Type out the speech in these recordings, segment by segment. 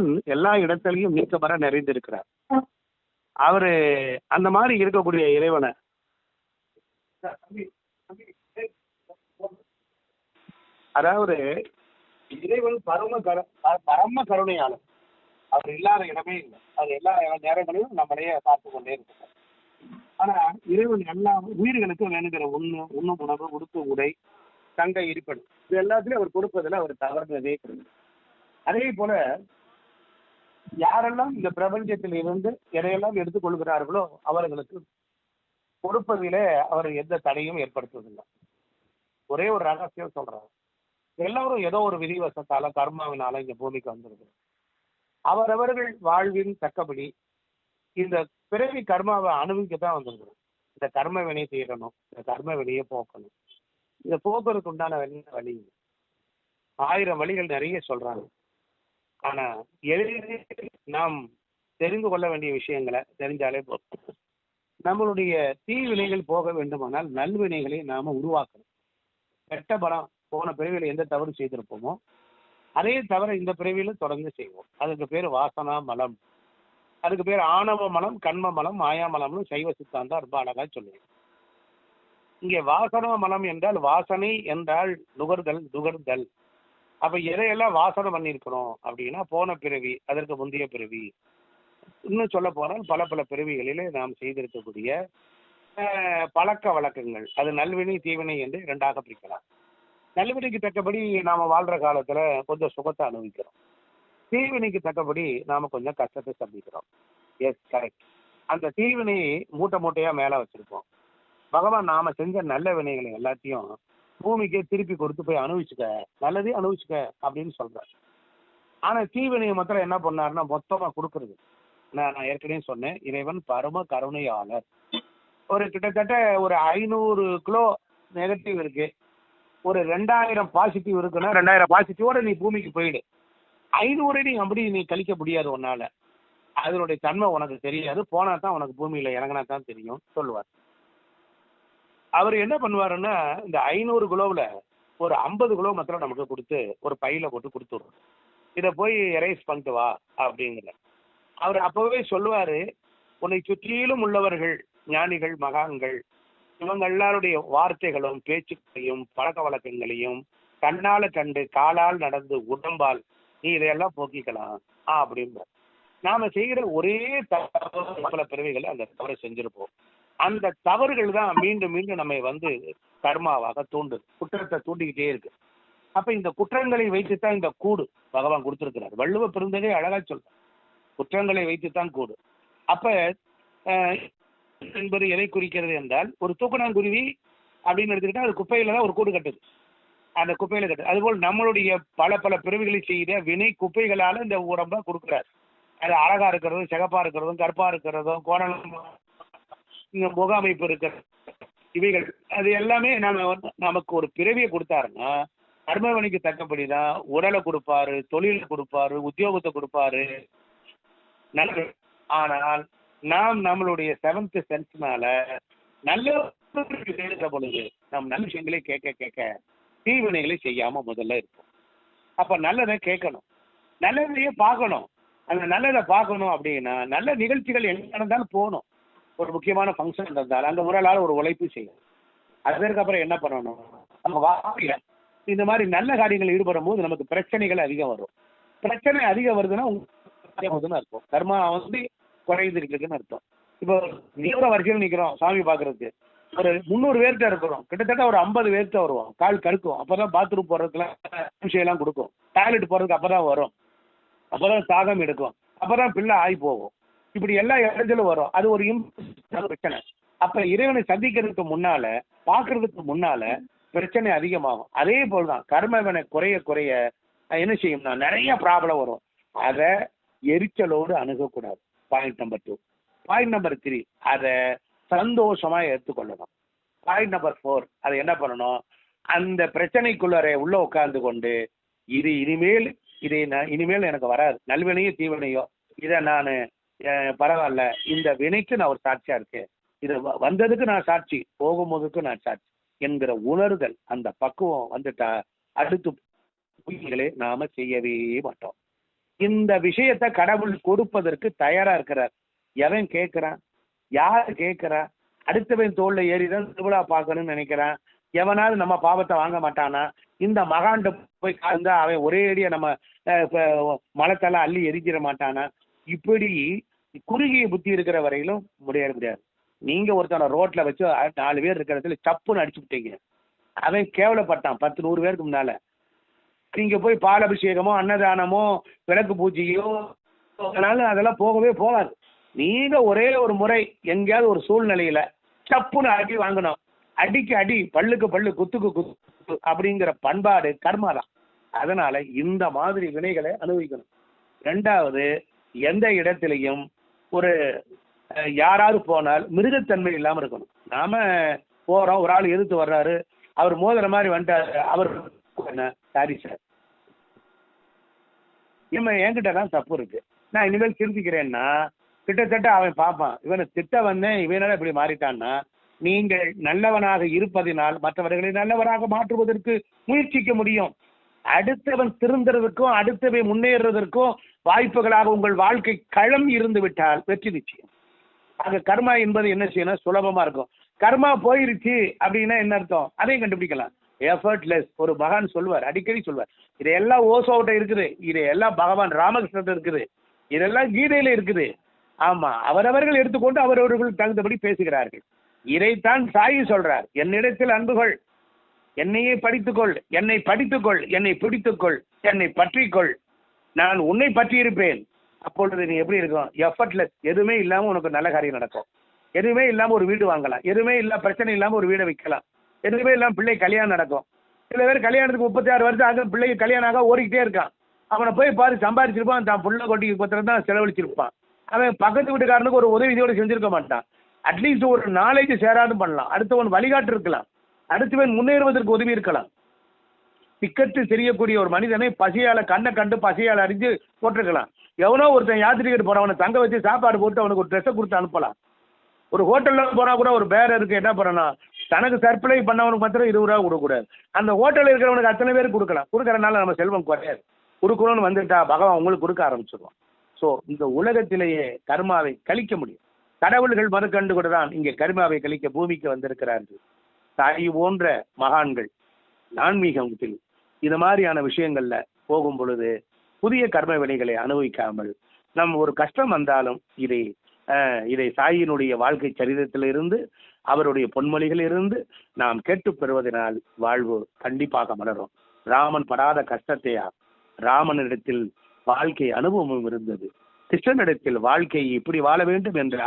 இறைவன் எல்லா இடத்திலையும் நீக்கமர நிறைந்திருக்கிறார். அவரு அந்த மாதிரி இருக்கக்கூடிய இறைவனை. அதாவது இறைவன் பரம கரு பரம கருணையாளர். அவர் இல்லாத இடமே இல்லை. அவர் எல்லா நேரங்களையும் நம்மளையே பார்த்து கொண்டே இருக்கிறார் ஆனா இறைவன் எல்லா உயிர்களுக்கும் வேணுங்கிற உண்ணு உண்ணும் உணவு உடுப்பு உடை தங்க இருப்பது இது எல்லாத்துலயும் அவர் கொடுப்பதில் அவர் தவறுனதே கிடையாது. அதே போல யாரெல்லாம் இந்த பிரபஞ்சத்தில் இருந்து எதையெல்லாம் எடுத்துக்கொள்கிறார்களோ அவர்களுக்கு கொடுப்பதிலே அவர் எந்த தடையும் ஏற்படுத்துவதில்லை. ஒரே ஒரு ரகசியம் சொல்றாரு எல்லாரும் ஏதோ ஒரு விதிவசத்தால கர்மாவினால இந்த பூமிக்கு வந்திருக்கிறோம். அவரவர்கள் வாழ்வின் தக்கபடி இந்த பிறவி கர்மாவை அனுபவிக்க தான் வந்திருக்கிறோம். இந்த கர்ம வினை தீரணும் இந்த கர்ம வினையை போக்கணும். இதை போக்குறதுக்கு உண்டான வழி? ஆயிரம் வழிகள் நிறைய சொல்றாங்க. ஆனா எளிதில் நாம் தெரிந்து கொள்ள வேண்டிய விஷயங்களை தெரிஞ்சாலே போதும். நம்மளுடைய தீவினைகள் போக வேண்டுமானால் நல்வினைகளை நாம உருவாக்கணும். கெட்ட பலம் போன பிறவியில் எந்த தவறு செய்திருப்போமோ அதே தவிர இந்த பிறவியில தொடர்ந்து செய்வோம். அதுக்கு பேர் வாசனா மலம். அதுக்கு பேர் ஆணவ மலம் கண்ம மலம் மாயா மலம்னு சைவ சித்தாந்தம் ரொம்ப அழகா சொல்லுவேன் இங்கே வாசனா மலம் என்றால் வாசனை என்றால் நுகர்தல் நுகர்தல். அப்ப எதையெல்லாம் வாசனை பண்ணியிருக்கிறோம் அப்படின்னா போன பிறவி அதற்கு முந்தைய பிறவி. இன்னும் சொல்ல போனால் பல பல பிறவிகளிலே நாம் செய்திருக்கக்கூடிய பழக்க வழக்கங்கள். அது நல்வினை தீவினை என்று இரண்டாக பிரிக்கலாம். நல்வினைக்கு தக்கபடி நாம வாழ்ற காலத்துல கொஞ்சம் சுகத்தை அனுபவிக்கிறோம். தீவினைக்கு தக்கபடி நாம கொஞ்சம் கஷ்டத்தை சந்திக்கிறோம். எஸ் கரெக்ட் அந்த தீவினை மூட்டை மூட்டையா மேல வச்சிருப்போம். பகவான் நாம செஞ்ச நல்ல வினைகளை எல்லாத்தையும் பூமிக்கே திருப்பி கொடுத்து போய் அனுபவிச்சுக்க நல்லதே அனுபவிச்சுக்க அப்படின்னு சொல்றாரு. ஆனா தீவினையை மாத்திரம் என்ன பண்ணாருன்னா மொத்தமா கொடுக்கறது. நான் நான் ஏற்கனவே சொன்னேன் இறைவன் பரம கருணையாளர். ஒரு கிட்டத்தட்ட ஒரு ஐநூறு கிலோ நெகட்டிவ் இருக்கு. ஒரு ரெண்டாயிரம் பாசிட்டிவ் இருக்குன்னா ரெண்டாயிரம் பாசிட்டிவோட நீ பூமிக்கு போயிடு. ஐநூறு நீ அப்படி நீ கழிக்க முடியாது உன்னால. அதனுடைய தன்மை உனக்கு தெரியாது. போனா தான் உனக்கு பூமியில இறங்கினா தான் தெரியும் சொல்லுவார். அவர் என்ன பண்ணுவாருன்னா இந்த ஐநூறு கிலோவில் ஒரு ஐம்பது கிலோ மாத்திரம் நமக்கு கொடுத்து ஒரு பையில போட்டு கொடுத்துடுறோம். இதை போய் எரேஸ் பண்ணிட்டு வா அப்படிங்கிற. அவர் அப்பவே சொல்லுவாரு உன்னை சுற்றிலும் உள்ளவர்கள் ஞானிகள் மகான்கள் இவங்க எல்லாருடைய வார்த்தைகளும் பேச்சுக்களையும் பழக்க வழக்கங்களையும் கண்ணால கண்டு காலால் நடந்து உடம்பால் நீ இதையெல்லாம் போக்கிக்கலாம் ஆ அப்படின்ற நாம செய்கிற ஒரே தவறு பல பிறவிகளை அந்த தவறை செஞ்சிருப்போம். அந்த தவறுகள் தான் மீண்டும் மீண்டும் நம்மை வந்து கர்மாவாக தூண்டு குற்றத்தை தூண்டிக்கிட்டே இருக்கு. அப்ப இந்த குற்றங்களை வைத்துத்தான் இந்த கூடு பகவான் கொடுத்திருக்கிறார். வள்ளுவ பெருந்தகை அழகா சொல்றார் குற்றங்களை வைத்துத்தான் கூடு. அப்ப என்பது எதை குறிக்கிறது என்றால் ஒரு தூக்கணாங்குருவி அப்படின்னு எடுத்துக்கிட்டா அது குப்பையில தான் ஒரு கூடு கட்டுது. அந்த குப்பையில கட்டுது. அதுபோல் நம்மளுடைய பல பல பிறவிகளை செய்த வினை குப்பைகளால இந்த உடம்ப கொடுக்குறாரு. அது அழகா இருக்கிறதும் சிகப்பா இருக்கிறதும் கருப்பா இருக்கிறதும் கோணலமா இங்க முக அமைப்பு இருக்கிற இவைகள் அது எல்லாமே நாம வந்து நமக்கு ஒரு பிறவியை கொடுத்தாருன்னா கர்மவனிக்கு தக்கபடிதான் உடலை கொடுப்பாரு தொழிலை கொடுப்பாரு உத்தியோகத்தை கொடுப்பாரு. நல்ல ஆனால் நாம் நம்மளுடைய செவன்த் சென்ஸ்னால நல்ல பொழுது நாம் நல்ல விஷயங்களே கேட்க கேட்க தீவினைகளை செய்யாம முதல்ல இருக்கும் அப்ப நல்லதை கேட்கணும். நல்லதையே பார்க்கணும். அந்த நல்லதை பார்க்கணும் அப்படின்னா நல்ல நிகழ்ச்சிகள் எங்க நடந்தாலும் போகணும். ஒரு முக்கியமான ஃபங்க்ஷன் இருந்தால் அங்கே ஒரு நாள் ஒரு உழைப்பு பேருக்கு அப்புறம் என்ன பண்ணணும்? நம்ம வாழ்க்கையில இந்த மாதிரி நல்ல காரியங்கள் ஈடுபடும் போது நமக்கு பிரச்சனைகள் அதிகம் வரும். பிரச்சனை அதிகம் வருதுன்னா உங்களுக்கு அர்த்தம். கர்மா வந்து குறைந்திருக்குன்னு அர்த்தம். இப்போ நீர வரிசையில் நிக்கிறோம் சாமி பார்க்கறதுக்கு? ஒரு முந்நூறு பேர்கிட்ட இருக்கிறோம். கிட்டத்தட்ட ஒரு ஐம்பது பேர்கிட்ட வருவோம். கால் கடுக்கும் அப்பதான் பாத்ரூம் போறதுக்குலாம் விஷயம் எல்லாம் கொடுக்கும். டாய்லெட் போறதுக்கு அப்பதான் வரும். அப்பதான் தாகம் எடுக்கும். அப்பதான் பிள்ளை ஆகி போகும். இப்படி எல்லா இடங்களும் வரும். அது ஒரு பிரச்சனை. அப்ப இறைவனை சந்திக்கிறதுக்கு முன்னால பாக்குறதுக்கு முன்னால பிரச்சனை அதிகமாகும். அதே போலதான் கர்மவனை குறைய குறைய என்ன செய்யும்னா நிறைய ப்ராப்ளம் வரும். அதை எரிச்சலோடு அணுகக்கூடாது. Point number two point number three அதை சந்தோஷமா எடுத்துக்கொள்ளணும் பாயிண்ட் நம்பர் ஃபோர் அதை என்ன பண்ணணும்? அந்த பிரச்சனைக்குள்ளரே உள்ள உட்கார்ந்து கொண்டு இது இனிமேல் இதை நான் இனிமேல் எனக்கு வராது. நல்வினையோ தீவினையோ இதை நான் பரவாயில்ல. இந்த வினைக்கு நான் ஒரு சாட்சியா இருக்கேன். இது வ- வந்ததுக்கு நான் சாட்சி போகும்போதுக்கு நான் சாட்சி என்கிற உணர்தல் அந்த பக்குவம் வந்துட்டா அடுத்து பூஜைகளை நாம செய்யவே மாட்டோம். இந்த விஷயத்தை கடவுள் கொடுப்பதற்கு தயாரா இருக்கிறார். எவன் கேட்கிறான்? யார் கேட்கிறா? அடுத்தவன் தோல்ல ஏறிதான் திருவிழா பார்க்கணும்னு நினைக்கிறான். எவனாவது நம்ம பாவத்தை வாங்க மாட்டானா? இந்த மகாண்ட போய் காந்தா அவன் ஒரே அடியா நம்ம மலத்தெல்லாம் அள்ளி எரிஞ்சிட மாட்டானா? இப்படி குறுகிய புத்தி இருக்கிற வரையிலும் முடியாது முடியாது. நீங்க ஒருத்தனை ரோட்ல வச்சு நாலு பேர் இருக்கிற இடத்துல சப்புன்னு அடிச்சு விட்டீங்க. அவன் கேவலப்பட்டான் பத்து நூறு பேருக்கு முன்னால. நீங்க போய் பால் அபிஷேகமோ அன்னதானமோ விளக்கு பூஜையோ அதனால அதெல்லாம் போகவே போகாது. நீங்க ஒரே ஒரு முறை எங்கேயாவது ஒரு சூழ்நிலையில சப்புன்னு அடி வாங்கணும். அடிக்கு அடி பல்லுக்கு பல்லு குத்துக்கு குத்து அப்படிங்கிற பண்பாடு கர்மா தான் அதனால இந்த மாதிரி வினைகளை அனுபவிக்கணும். ரெண்டாவது எந்த இடத்திலையும் ஒரு யாராவது போனால் மிருகத்தன்மை இல்லாம இருக்கணும். நாம போறோம் ஒரு ஆள் எதிர்த்து வர்றாரு அவர் மோதுற மாதிரி வந்துட்டாரு அவர் என்ன? சாரி சார் இவன் என்கிட்ட தான் தப்பு இருக்கு. நான் இனிமேல் திருத்திக்கிறேன்னா கிட்டத்தட்ட அவன் பார்ப்பான். இவனை திட்ட வந்தேன் இவனால இப்படி மாறிட்டான்னா நீங்கள் நல்லவனாக இருப்பதினால் மற்றவர்களை நல்லவராக மாற்றுவதற்கு முயற்சிக்க முடியும். அடுத்தவன் திருந்துறதுக்கும் அடுத்தவன் முன்னேறுவதற்கும் வாய்ப்புகளாக உங்கள் வாழ்க்கை களம் இருந்து விட்டால் வெற்றி நிச்சயம். ஆக கர்மா என்பது என்ன செய்யணும் சுலபமா இருக்கும். கர்மா போயிருச்சு அப்படின்னா என்ன அர்த்தம்? அதையும் கண்டுபிடிக்கலாம். எஃபர்ட்லெஸ் ஒரு மகான் சொல்வார் அடிக்கடி சொல்வார். இதையெல்லாம் ஓசோட்ட இருக்குது இதையெல்லாம் பகவான் ராமகிருஷ்ணன் இருக்குது இதெல்லாம் கீதையில இருக்குது. ஆமா அவரவர்கள் எடுத்துக்கொண்டு அவரவர்கள் தகுந்தபடி பேசுகிறார்கள். இதைத்தான் சாயி சொல்றார் என்னிடத்தில் அன்புகள் என்னையே படித்துக்கொள் என்னை படித்துக்கொள் என்னை பிடித்துக்கொள் என்னை பற்றிக்கொள் நான் உன்னை பற்றி இருப்பேன் அப்பொழுது நீ எப்படி இருக்கும்? எஃபர்ட்லெஸ் எதுவுமே இல்லாமல் உனக்கு நல்ல காரியம் நடக்கும். எதுவுமே இல்லாமல் ஒரு வீடு வாங்கலாம். எதுவுமே இல்லை பிரச்சனை இல்லாமல் ஒரு வீடை விற்கலாம் எதுவுமே இல்லாமல் பிள்ளை கல்யாணம் நடக்கும். சில பேர் கல்யாணத்துக்கு முப்பத்தி ஆறு வருஷம் ஆகும் பிள்ளைக்கு கல்யாணம் ஆக ஓடிக்கிட்டே இருக்கான். அவனை போய் பாரு சம்பாதிச்சிருப்பான் தான் புள்ள கொட்டிக்கு பத்திரம் தான் செலவழிச்சிருப்பான். அவன் பக்கத்து வீட்டுக்காரனுக்கு ஒரு உதவியோடு செஞ்சிருக்க மாட்டான். அட்லீஸ்ட் ஒரு நாலேஜ் சேராதும் பண்ணலாம். அடுத்தவன் வழிகாட்டு இருக்கலாம். அடுத்தவன் முன்னேறுவதற்கு உதவி இருக்கலாம். திக்கட்டு தெரியக்கூடிய ஒரு மனிதனை பசியால் கண்ணை கண்டு பசியால் அறிஞ்சு போட்டிருக்கலாம். எவனோ ஒருத்தன் யாத்திரிகர் போறவனை தங்க வச்சு சாப்பாடு போட்டு அவனுக்கு ஒரு ட்ரெஸ்ஸை கொடுத்து அனுப்பலாம். ஒரு ஹோட்டலில் போனால் கூட ஒரு பேரருக்கு என்ன பண்ணணும் தனக்கு சர்ப்ளை பண்ணவனுக்கு மாத்திரம் இருபது ரூபா கொடுக்கக்கூடாது. அந்த ஹோட்டலில் இருக்கிறவனுக்கு அத்தனை பேருக்கு கொடுக்கலாம். கொடுக்குறதுனால நம்ம செல்வம் குறையாது. கொடுக்கணும்னு வந்துட்டா பகவான் உங்களுக்கு கொடுக்க ஆரம்பிச்சிருவான். ஸோ இந்த உலகத்திலேயே கர்மாவை கழிக்க முடியும். கடவுள்கள் மறுக்கண்டு கூட தான் இங்கே கர்மாவை கழிக்க பூமிக்கு வந்திருக்கிறார்கள். தாய் போன்ற மகான்கள் ஆன்மீகத்தில் இது மாதிரியான விஷயங்கள்ல போகும் பொழுது புதிய கர்ம வினைகளை அனுபவிக்காமல் நம் ஒரு கஷ்டம் வந்தாலும் இதை இதை சாயினுடைய வாழ்க்கை சரிதத்திலிருந்து அவருடைய பொன்மொழிகளிலிருந்து நாம் கேட்டு பெறுவதனால் வாழ்வு கண்டிப்பாக மலரும். ராமன் படாத கஷ்டத்தையா? ராமனிடத்தில் வாழ்க்கை அனுபவமும் இருந்தது. கிருஷ்ணனிடத்தில் வாழ்க்கையை இப்படி வாழ வேண்டும் என்ற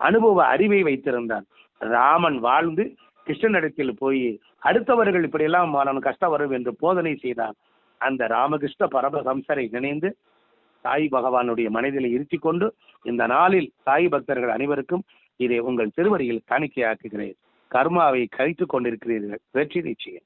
அனுபவ அறிவை வைத்திருந்தான். ராமன் வாழ்ந்து கிருஷ்ணனிடத்தில் போய் அடுத்தவர்கள் இப்படியெல்லாம் வாழணும் கஷ்டம் வரும் என்று போதனை செய்தான் அந்த ராமகிருஷ்ண பரமஹம்சரை நினைந்து சாய் பகவானுடைய மனதில் இருத்திக் கொண்டு இந்த நாளில் சாய் பக்தர்கள் அனைவருக்கும் இதை உங்கள் திருவடியில் காணிக்கையாக்குகிறேன். கர்மாவை கழித்துக் கொண்டிருக்கிறீர்கள். வெற்றி நிச்சயம்.